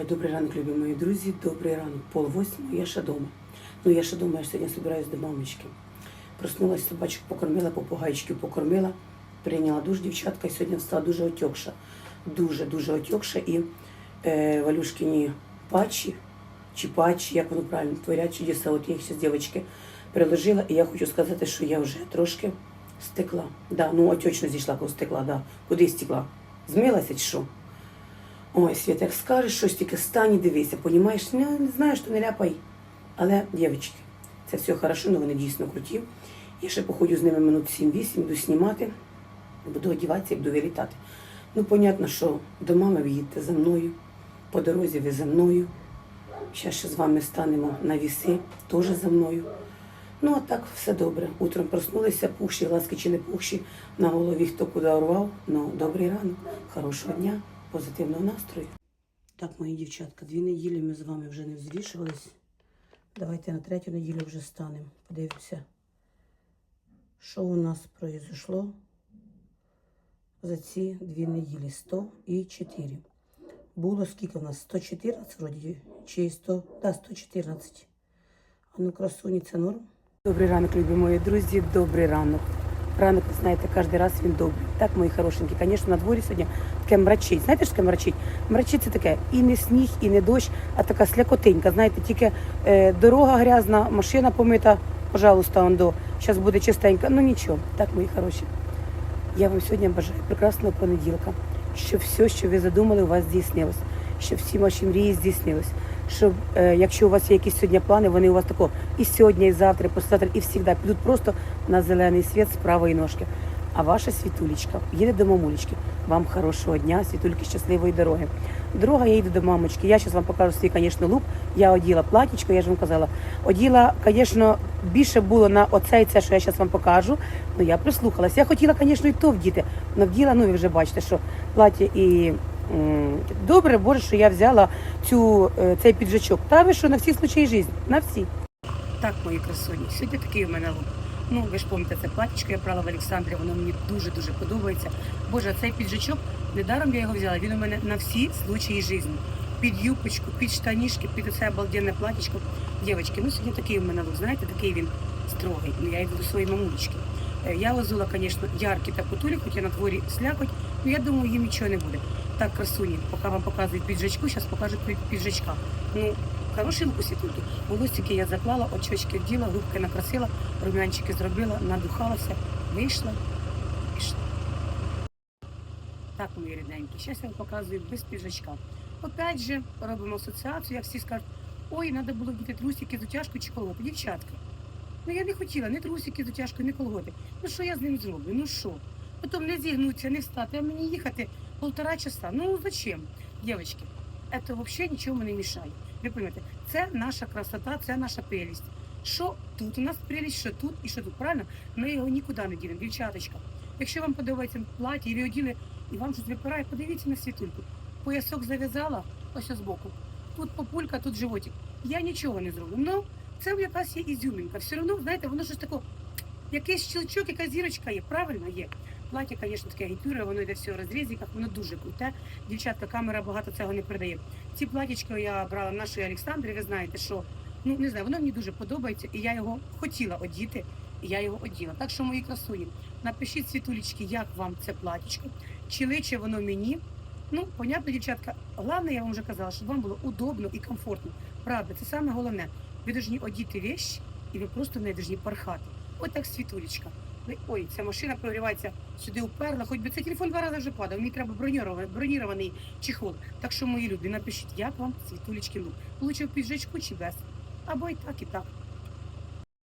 Е, Добрий ранок, любі мої друзі. Добрий ранок. Пол восьмого, я ще дома. Ну, я ще дома, я сьогодні збираюсь до мамочки. Проснулась, собачок покормила, попугайчиків покормила, прийняла душ дівчатка і сьогодні встала дуже отекша. Дуже, дуже отекша. І е, Валюшкині патчі, чи патчі, як воно правильно, творять чудеса. От я їх зараз дівчатки приложила, і я хочу сказати, що я вже трошки стекла. Да, ну отечно зійшла, коли стекла, да. Куди стекла? Змилася чи що? Ой, Світ, як скажеш щось, тільки стань і дивися, понімаєш? Не, не знаю, що не ляпай. Але, дівчатки, це все хорошо, але вони дійсно круті. Я ще походю з ними минут 7-8, буду знімати, буду одіватися і буду вилітати. Ну, понятно, що до мами ви їдете за мною, по дорозі ви за мною. Зараз ще з вами станемо на віси, теж за мною. Ну, а так все добре. Утром проснулися, пухші, ласки чи не пухші, на голові хто куди урвав. Ну, добрий ранок, хорошого дня, позитивного настрою. Так, мої дівчатка, дві неділі ми з вами вже не взвішувались. Давайте на третю неділю вже станемо. Подивимося, що у нас произошло за ці дві неділі. 100 і 4. Було скільки в нас? 114 вроді, чи 100? Да, 114. А ну, красуні, це норм. Добрий ранок, любі мої друзі, добрий ранок. Ранок, знаєте, кожен раз він добрий. Так, мої хорошенькі, звісно, на дворі сьогодні таке мрачить. Знаєте, що таке мрачить? Мрачить це таке і не сніг, і не дощ, а така слякотинька. Знаєте, тільки е, дорога грязна, машина помита, пожалуйста, он до. Зараз буде чистенька. Ну нічого, так, мої хороші. Я вам сьогодні бажаю прекрасного понеділка, щоб все, що ви задумали, у вас здійснилось, щоб всі ваші мрії здійснились. Щоб е, якщо у вас є якісь сьогодні плани, вони у вас тако і сьогодні, і завтра, і послезавтра, і завжди підуть просто на зелений світ з правої ножки. А ваша світулечка їде до мамулечки. Вам хорошого дня, світульки, щасливої дороги. Друга, я йду до мамочки. Я зараз вам покажу свій, звісно, лук. Я оділа платічко, я ж вам казала. Оділа, звісно, більше було на оце і це, що я зараз вам покажу. Ну я прислухалась. Я хотіла, звісно, і то вдіти. але вділа, ну ви вже бачите, що плаття і добре, боже, що я взяла цю, е, цей піджачок. Та ви що, на всі случаї життя, на всі. Так, мої красуні, сьогодні такий у мене лук. Ну, ви ж пам'ятаєте, це платічко я брала в Олександрі, воно мені дуже-дуже подобається. Боже, цей піджачок, недаром я його взяла, він у мене на всі случаї життя. Під юбочку, під штанішки, під оце обалденне платічко. Дівчатки, ну сьогодні такий у мене лук, знаєте, такий він строгий. Ну, я йду до своєї мамулечки. Е, Я лозила, звісно, яркі та потулі, хоча на дворі слякоть, ну я думаю, їм нічого не буде. Так, красуні, поки вам показують піджачку, зараз покажу під- піджачка. Ну, хороший лук у світульки. Волосики я заклала, очочки вділа, губки накрасила, румянчики зробила, надухалася, вийшла, пішла. Так, мої рідненькі, зараз я вам показую без піджачка. Опять же, робимо асоціацію, як всі скажуть, ой, треба було вдіти трусики з утяжкою чи колоти. Дівчатка, ну я не хотіла ні трусики з утяжкою, ні колготи. Ну що я з ним зроблю? Ну що? Потім не зігнуться, не встати, а мені їхати полтора часа. Ну зачем, дівчатки? Це взагалі нічого не мішає. Ви розумієте, це наша красота, це наша прелість. Що тут у нас прелість, що тут і що тут. Правильно? Ми його нікуди не ділимо, дівчаточка. Якщо вам подобається платі, і ви оділи, і вам щось випирає, подивіться на світульку. Поясок зав'язала, ось збоку. Тут популька, тут животик. Я нічого не зроблю. Ну, це якась є ізюмінка. Все одно, знаєте, воно щось таке, якийсь щелчок, якась зірочка є. Правильно є. Плаття, звісно, таке гіпюре, воно йде все в розрізиках, воно дуже круте. Дівчатка, камера багато цього не передає. Ці платічки я брала в нашої Олександрі, ви знаєте, що ну не знаю, воно мені дуже подобається, і я його хотіла одіти, і я його оділа. Так що, мої красуні, напишіть світулечки, як вам це платічко, чи личе воно мені. Ну, понятно, дівчатка, головне, я вам вже казала, щоб вам було удобно і комфортно. Правда, це саме головне. Ви повинні одіти вещь, і ви просто не повинні порхати. Ось так світулечка. Ви- Ой, ця машина прогрівається сюди уперла, хоч би цей телефон два рази вже падав, мені треба бронірований, бронірований чехол. Так що, мої любі, напишіть, як вам світулечки лук. Получив піжечку чи без. Або і так, і так.